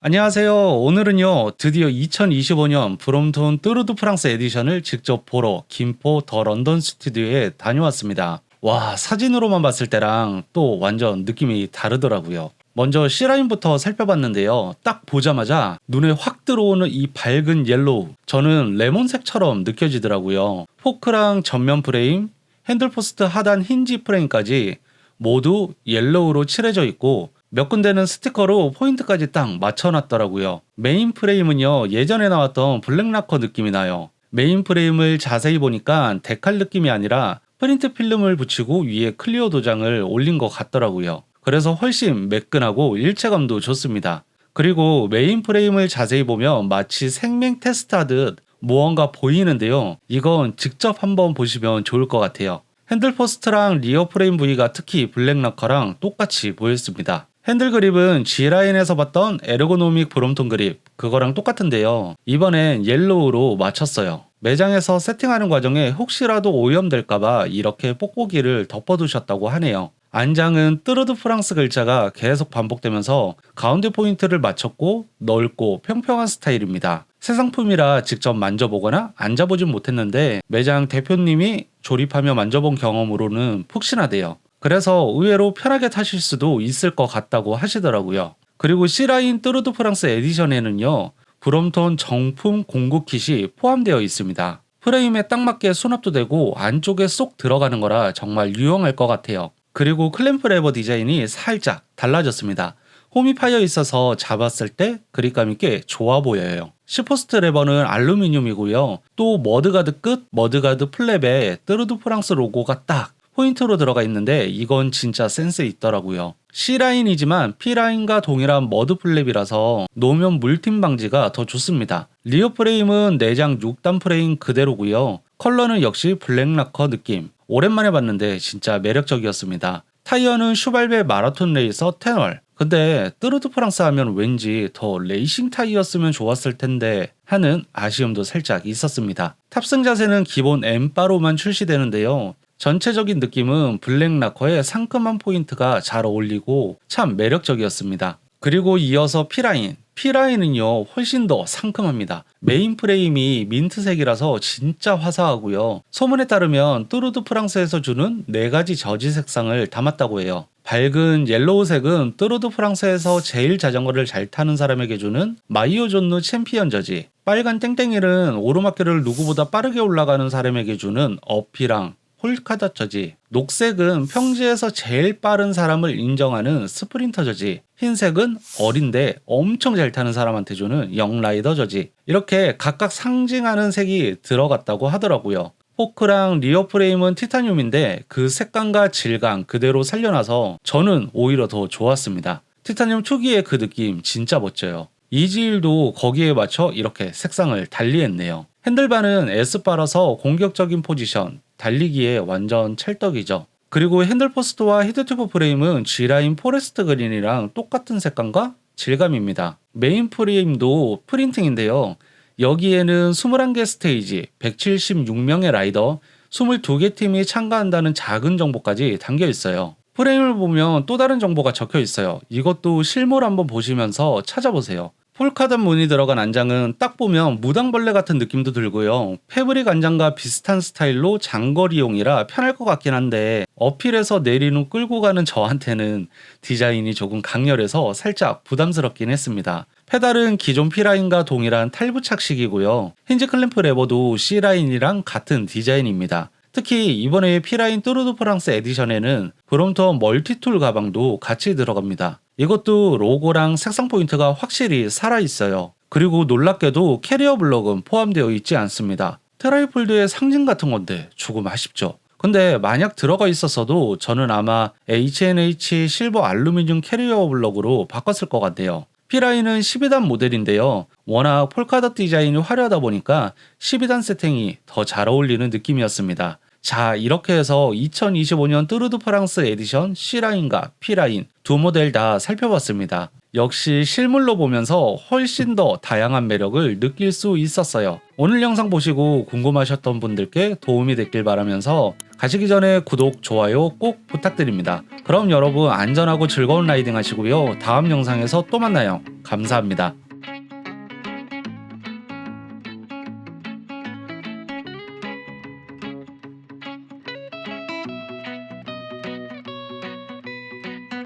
안녕하세요. 오늘은요, 드디어 2025년 브롬톤 뚜르드 프랑스 에디션을 직접 보러 김포 더 런던 스튜디오에 다녀왔습니다. 와, 사진으로만 봤을 때랑 또 완전 느낌이 다르더라고요. 먼저 C라인부터 살펴봤는데요. 딱 보자마자 눈에 확 들어오는 이 밝은 옐로우. 저는 레몬색처럼 느껴지더라고요. 포크랑 전면 프레임, 핸들포스트 하단 힌지 프레임까지 모두 옐로우로 칠해져 있고 몇 군데는 스티커로 포인트까지 딱 맞춰놨더라고요. 메인 프레임은요 예전에 나왔던 블랙라커 느낌이 나요. 메인 프레임을 자세히 보니까 데칼 느낌이 아니라 프린트 필름을 붙이고 위에 클리어 도장을 올린 것 같더라고요. 그래서 훨씬 매끈하고 일체감도 좋습니다. 그리고 메인 프레임을 자세히 보면 마치 생명 테스트하듯 무언가 보이는데요. 이건 직접 한번 보시면 좋을 것 같아요. 핸들 포스트랑 리어 프레임 부위가 특히 블랙라커랑 똑같이 보였습니다. 핸들 그립은 G라인에서 봤던 에르고노믹 브롬톤 그립 그거랑 똑같은데요. 이번엔 옐로우로 맞췄어요. 매장에서 세팅하는 과정에 혹시라도 오염될까봐 이렇게 뽁뽁이를 덮어두셨다고 하네요. 안장은 뜨르드 프랑스 글자가 계속 반복되면서 가운데 포인트를 맞췄고 넓고 평평한 스타일입니다. 새 상품이라 직접 만져보거나 앉아보진 못했는데 매장 대표님이 조립하며 만져본 경험으로는 푹신하대요. 그래서 의외로 편하게 타실 수도 있을 것 같다고 하시더라고요. 그리고 C라인 뚜르드 프랑스 에디션에는요. 브롬톤 정품 공구 킷이 포함되어 있습니다. 프레임에 딱 맞게 수납도 되고 안쪽에 쏙 들어가는 거라 정말 유용할 것 같아요. 그리고 클램프 레버 디자인이 살짝 달라졌습니다. 홈이 파여 있어서 잡았을 때 그립감 있게 좋아 보여요. 시포스트 레버는 알루미늄이고요. 또 머드가드 끝, 머드가드 플랩에 뜨르드 프랑스 로고가 딱 포인트로 들어가 있는데 이건 진짜 센스 있더라고요. C라인이지만 P라인과 동일한 머드 플랩이라서 노면 물팀 방지가 더 좋습니다. 리어 프레임은 내장 6단 프레임 그대로고요. 컬러는 역시 블랙 라커 느낌. 오랜만에 봤는데 진짜 매력적이었습니다. 타이어는 슈발베 마라톤 레이서 테널. 근데 뜨르드 프랑스 하면 왠지 더 레이싱 타이어였으면 좋았을 텐데 하는 아쉬움도 살짝 있었습니다. 탑승 자세는 기본 M바로만 출시되는데요. 전체적인 느낌은 블랙 라커의 상큼한 포인트가 잘 어울리고 참 매력적이었습니다. 그리고 이어서 P라인. P라인은요, 훨씬 더 상큼합니다. 메인 프레임이 민트색이라서 진짜 화사하고요. 소문에 따르면 뚜르드 프랑스에서 주는 4가지 저지 색상을 담았다고 해요. 밝은 옐로우색은 뚜르드 프랑스에서 제일 자전거를 잘 타는 사람에게 주는 마이오 존누 챔피언 저지. 빨간 땡땡이는 오르막길을 누구보다 빠르게 올라가는 사람에게 주는 어피랑 홀카다 저지. 녹색은 평지에서 제일 빠른 사람을 인정하는 스프린터 저지. 흰색은 어린데 엄청 잘 타는 사람한테 주는 영라이더 저지. 이렇게 각각 상징하는 색이 들어갔다고 하더라고요. 포크랑 리어 프레임은 티타늄인데 그 색감과 질감 그대로 살려놔서 저는 오히려 더 좋았습니다. 티타늄 특유의 그 느낌 진짜 멋져요. 이지일도 거기에 맞춰 이렇게 색상을 달리했네요. 핸들바는 S바라서 공격적인 포지션, 달리기에 완전 찰떡이죠. 그리고 핸들포스트와 히드튜브 프레임은 G라인 포레스트 그린이랑 똑같은 색감과 질감입니다. 메인 프레임도 프린팅인데요. 여기에는 21개 스테이지, 176명의 라이더, 22개 팀이 참가한다는 작은 정보까지 담겨 있어요. 프레임을 보면 또 다른 정보가 적혀 있어요. 이것도 실물 한번 보시면서 찾아보세요. 폴카단 문이 들어간 안장은 딱 보면 무당벌레 같은 느낌도 들고요. 패브릭 안장과 비슷한 스타일로 장거리용이라 편할 것 같긴 한데 어필해서 내린 후 끌고 가는 저한테는 디자인이 조금 강렬해서 살짝 부담스럽긴 했습니다. 페달은 기존 P라인과 동일한 탈부착식이고요. 힌지 클램프 레버도 C라인이랑 같은 디자인입니다. 특히 이번에 P라인 뚜르드 프랑스 에디션에는 브롬톤 멀티툴 가방도 같이 들어갑니다. 이것도 로고랑 색상 포인트가 확실히 살아있어요. 그리고 놀랍게도 캐리어 블럭은 포함되어 있지 않습니다. 트라이폴드의 상징 같은 건데 조금 아쉽죠. 근데 만약 들어가 있었어도 저는 아마 H&H 실버 알루미늄 캐리어 블럭으로 바꿨을 것 같네요. P라인은 12단 모델인데요. 워낙 폴카덧 디자인이 화려하다 보니까 12단 세팅이 더 잘 어울리는 느낌이었습니다. 자, 이렇게 해서 2025년 뚜르드 프랑스 에디션 C라인과 P라인 두 모델 다 살펴봤습니다. 역시 실물로 보면서 훨씬 더 다양한 매력을 느낄 수 있었어요. 오늘 영상 보시고 궁금하셨던 분들께 도움이 됐길 바라면서 가시기 전에 구독, 좋아요 꼭 부탁드립니다. 그럼 여러분 안전하고 즐거운 라이딩 하시고요. 다음 영상에서 또 만나요. 감사합니다.